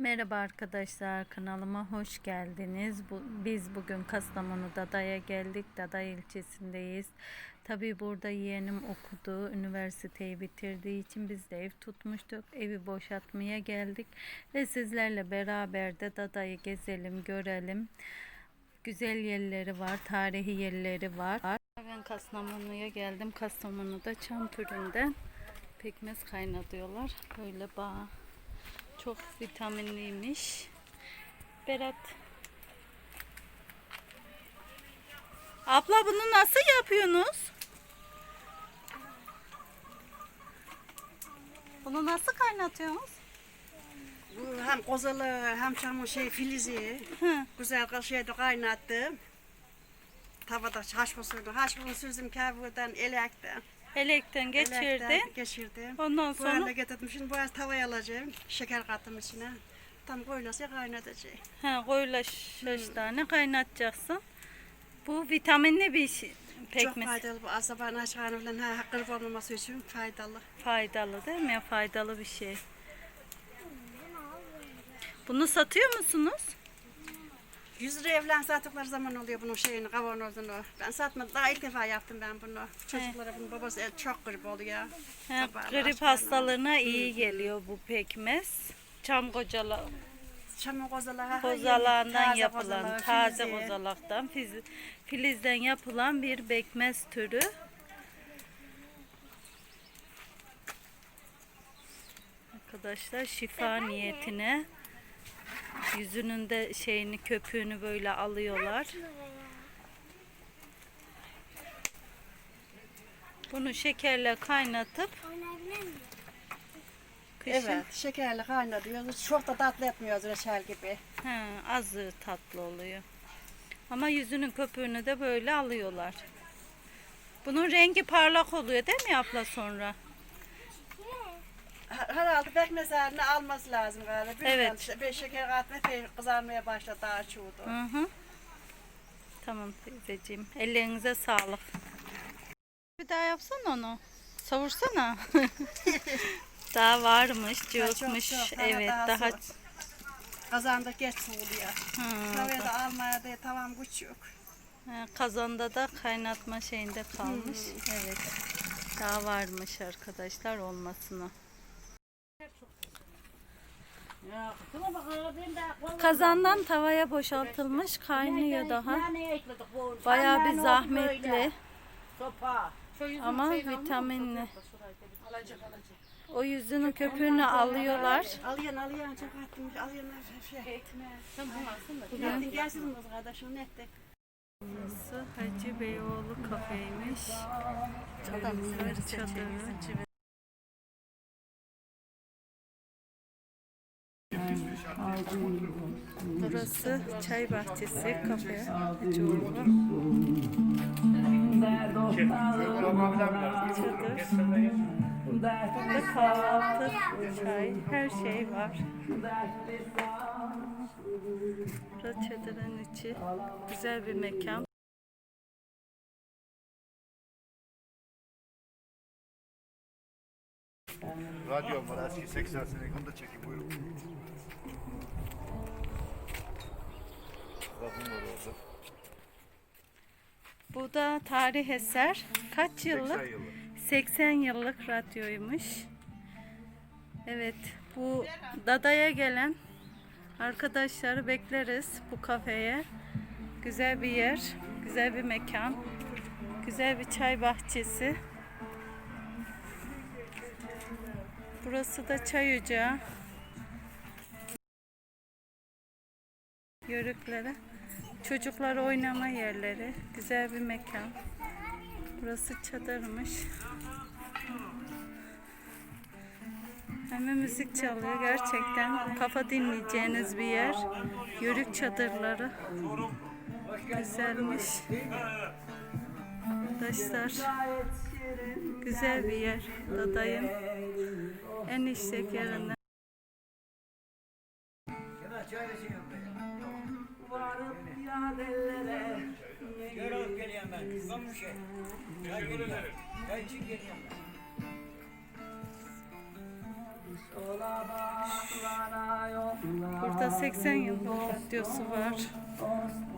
Merhaba arkadaşlar kanalıma hoş geldiniz. Bu, biz bugün Kastamonu Dada'ya geldik. Dada ilçesindeyiz. Tabi burada yeğenim okudu. Üniversiteyi bitirdiği için biz de ev tutmuştuk. Evi boşaltmaya geldik. Ve sizlerle beraber de Dada'yı gezelim, görelim. Güzel yerleri var, tarihi yerleri var. Ben Kastamonu'ya geldim. Kastamonu'da çam türünden pekmez kaynatıyorlar. Böyle bağ. Çok vitaminliymiş. Berat. Abla bunu nasıl yapıyorsunuz? Bunu nasıl kaynatıyorsunuz? Bu hem kozalı hem çamur şey filizi. Hı. Güzel şeyde kaynattım. Tavada haşma sürdüm. Haşma sürdüm kabuğundan elekten. Elekten geçirdi. Elekten geçirdim. Ondan Bu sonra hale getirdim. Şimdi biraz tavaya alacağım. Şeker kattım içine. Tam koyulası kaynatacağım. ha, koyula şaş tane kaynatacaksın. Bu vitaminli bir şey, Çok pekmez. faydalı bu asaban aşağını falan ha, kırıp olmaması için faydalı. Faydalı değil mi? Faydalı bir şey. Bunu satıyor musunuz? 100 lira evlen sattıkları zaman oluyor bunun şeyini kavanozunu. Ben satmadım. Daha ilk defa yaptım ben bunu. Çocuklara bunun babası e, çok grip oluyor. Ha, Sabahın grip hastalarına iyi geliyor bu pekmez. Çam kocalı Çamur kozaları. kozalağından taze yapılan, kozaları, taze filizi. kozalaktan, fiz- filizden yapılan bir pekmez türü. Arkadaşlar şifa niyetine yüzünün de şeyini köpüğünü böyle alıyorlar. Bunu şekerle kaynatıp kışın Evet, şekerli kaynatıyoruz. Çok da tatlı etmiyoruz reçel gibi. He, azı tatlı oluyor. Ama yüzünün köpüğünü de böyle alıyorlar. Bunun rengi parlak oluyor değil mi abla sonra? Her- Herhalde pekmez halini alması lazım galiba. Evet. Evet. Bir şeker katma epey kızarmaya başladı daha çuğdu. Hı hı. Tamam teyzeciğim. Ellerinize sağlık. Bir daha yapsana onu. Savursana. daha varmış, cıvıkmış. çok. Daha Evet, daha daha. Kazanda geç soğuluyor. Hı, Tavaya da almaya da tamam küçük. He, Kazanda da kaynatma şeyinde kalmış. Evet. Daha varmış arkadaşlar olmasına. Kazandan tavaya boşaltılmış kaynıyor daha. Bayağı bir zahmetli ama vitaminli. O yüzünün köpüğünü alıyorlar. Alıyorsun alıyorsun çok attım. Alıyorsun şey. Gelsin gelsin kız kardeşim ne ettik. Burası Hacı Beyoğlu kafeymiş. Çadırı, çadırı. Burası çay bahçesi, kafe, Hacıoğlu. Çadır. Burada kahvaltı, çay, her şey var. Burası çadırın içi. Güzel bir mekan. Radyom var eski 80 senelik onu da çekin buyurun. Radyom var orada. Bu da tarih eser. Kaç 80 yıllık? yıllık. 80 yıllık radyoymuş. Evet, bu Dada'ya gelen arkadaşları bekleriz bu kafeye. Güzel bir yer, güzel bir mekan, güzel bir çay bahçesi. Burası da çay ocağı. Yörüklere. Çocuklar oynama yerleri. Güzel bir mekan. Burası çadırmış. Hem müzik çalıyor gerçekten. Kafa dinleyeceğiniz bir yer. Yörük çadırları. Güzelmiş. Arkadaşlar güzel bir yer. Dadayın en işlek yerine. Görüp geliyorum ben. Komşu. Çay geliyorum. Çay için geliyorum ben. Burada 80 yıllık radyosu var.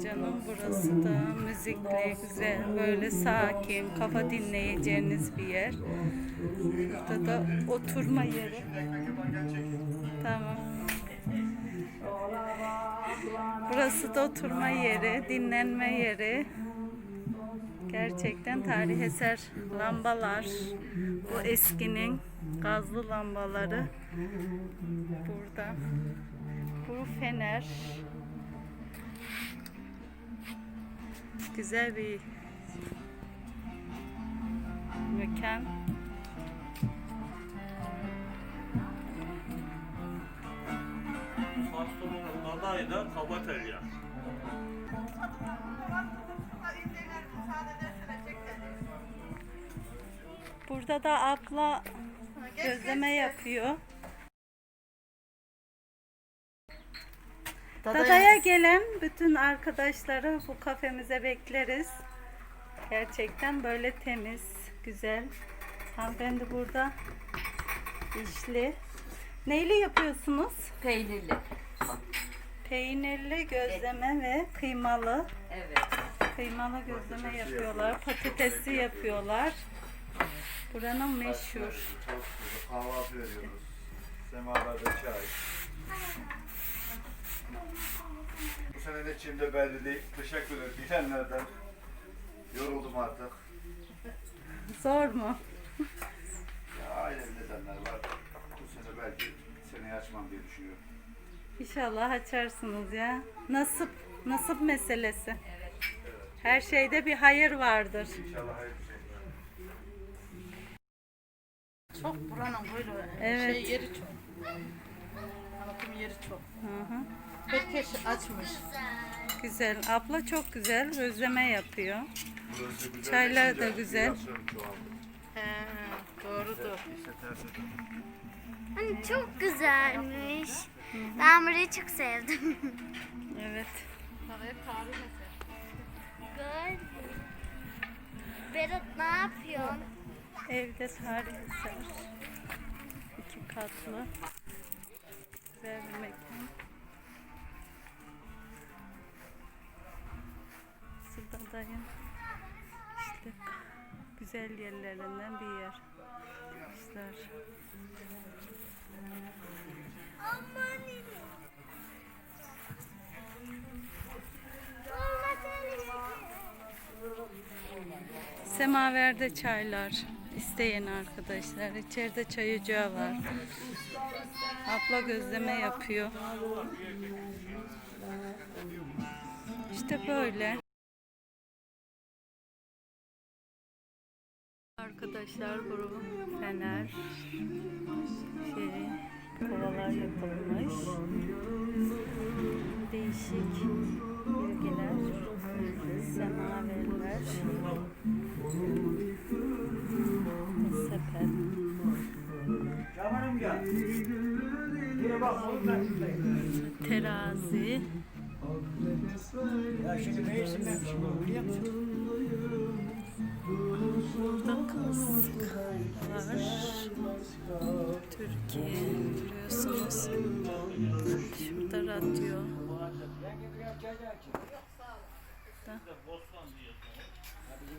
Canım burası da müzikli, güzel, böyle sakin, kafa dinleyeceğiniz bir yer. Burada da oturma yeri. Tamam. Burası da oturma yeri, dinlenme yeri. Gerçekten tarih eser lambalar. Bu eskinin gazlı lambaları. Burada. Bu fener. Güzel bir mekan. Kastamonu Aday'da Kabatelya. Burada da abla gözleme yapıyor. Dada'ya gelen bütün arkadaşları bu kafemize bekleriz. Gerçekten böyle temiz, güzel. Hanımefendi burada işli. Neyli yapıyorsunuz? Peynirli. Peynirli gözleme ve kıymalı. Evet. Kıymalı gözleme yapıyorlar. Patatesli yapıyorlar. Buranın meşhur. Kahvaltı veriyoruz. Semalarda çay. Bu sene ne çimde belli değil. Teşekkür ederim. Bilenlerden yoruldum artık. Zor mu? Ya aile nedenler var. Bu sene belki seneyi açmam diye düşünüyorum. İnşallah açarsınız ya. Nasip, nasip meselesi. Her şeyde bir hayır vardır. İnşallah şey. Çok buranın böyle Evet. şey yeri çok. Anlatım yeri çok. Hı hı. Herkes açmış. Güzel. Abla çok güzel gözleme yapıyor. Güzel. Çaylar da Güzel. He, doğrudur. Hani çok güzelmiş. Ben burayı çok sevdim. Evet. Gördüm. Berat ne yapıyorsun? Evde tarih eser. İki katlı. Güzel bir mekan. Sıradayım. İşte güzel yerlerinden bir yer. İşler. Semaverde çaylar isteyen arkadaşlar. İçeride çay ocağı var. Abla gözleme yapıyor. İşte böyle. Arkadaşlar bu fener şey kovalar yapılmış. Değişik bilgiler, semaverler, sepet. Terazi, Ya şimdi meclisim ben şimdi biliyor musun? Kask var. Türkiye görüyorsunuz. Şurada radyo.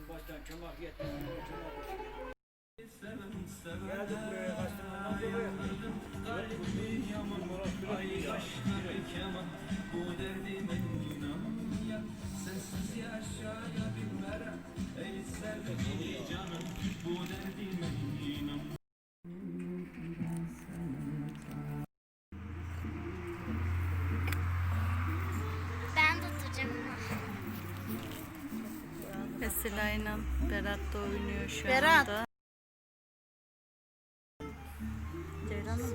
Baştan çomak yetmiyor. Geldik buraya Kastamonu'dan buraya. Ben tutacağım. Vesila ile Berat da oynuyor şu Berat. anda. Ceylan mı?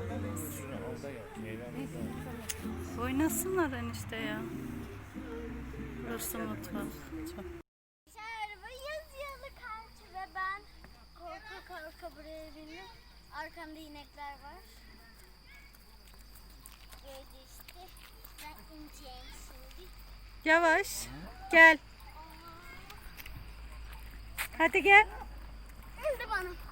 Oynasınlar enişte ya. Burası mutfak. Çok Arkamda inekler var. Böyle işte. Ben ineceğim şimdi. Yavaş. Gel. Hadi gel. Hadi bana.